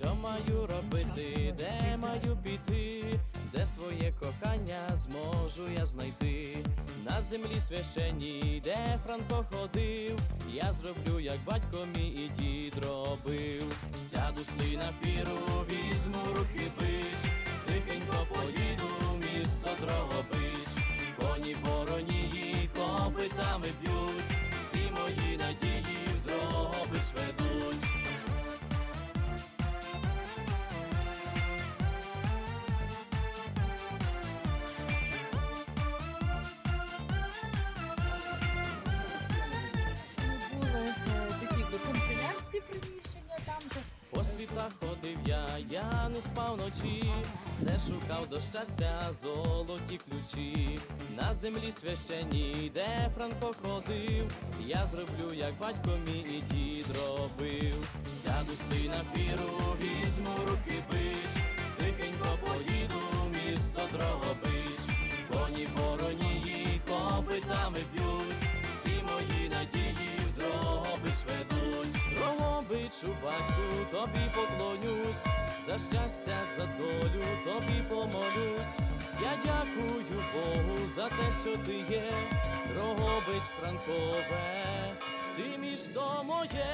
Що маю робити, де маю піти, де своє кохання зможу я знайти? На землі священній, де Франко ходив, я зроблю, як батько мій і дід робив. Сяду си на фіру, візьму руки бич, тихенько поїду місто Дрогобич. Коні воронії копитами б'ють, По ходив я, я не спав ночі, все шукав до щастя золоті ключі. На землі священній, де Франко ходив, я зроблю, як батько мій і дід робив. Сяду си на фіру, візьму руки бич, тихенько поїду місто Дрогобич. Коні воронії копитами б'ють, Батьку, тобі поклонюсь, за щастя, за долю тобі помолюсь. Я дякую Богу за те, що ти є, Дрогобич Франкове, ти місто моє.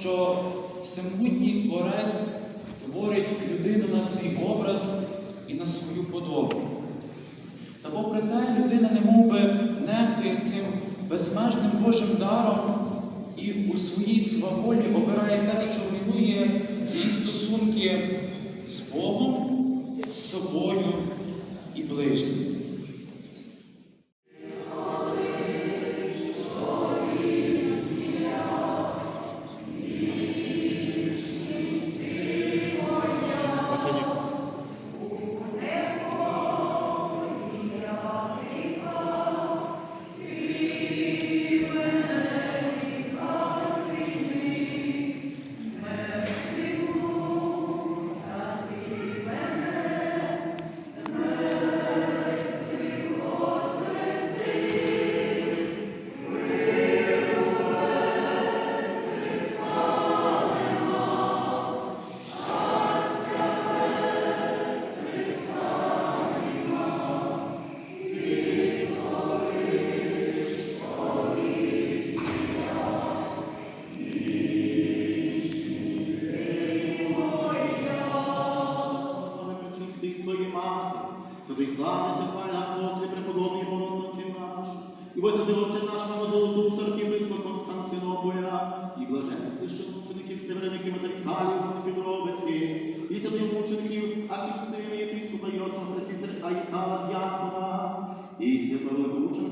Що всемогутній Творець творить людину на свій образ і на свою подобу. Та попри те, людина не би нехтує цим безмежним Божим даром і у своїй сваволі обирає те, що руйнує її стосунки мати, святий запаль, апостолі, преподобний богословці наш, і висадив отце наш на золоту архівського Константинополя, і блажених священомучеників Северників Металіталів, Монахів Робицьких, і святих мучеників Акіпсима, Пріскупа Йосифа Пресвітера Аїтала Дякона, і святого мученика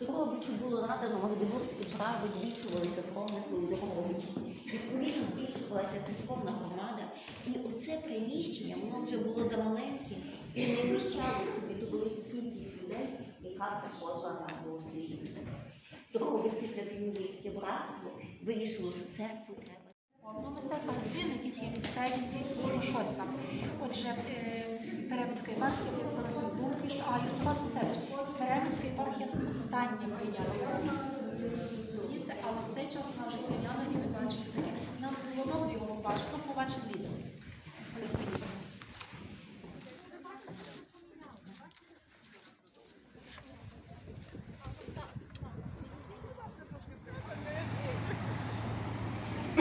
Дрогобичу було надано Магдебурзьке право, збільшувалися промисли у Дрогобичі. Відповідно, збільшувалася церковна громада. І оце приміщення, воно вже було замаленьке і не вміщало собі ту велику кількість людей, яка приходила на богослужіння. Дрогобицьке святоюрійське братство вирішило, що церкву. Ну, мистецтво рослин, якісь є місцевість, може щось там. Отже, е, Перемиська єпархія визвалася з думки, що а Юстифат Куцевич, Перемиська єпархія останнє прийняла. Але в цей час вона вже прийняла і бачили таке. Нам було його важко по вашим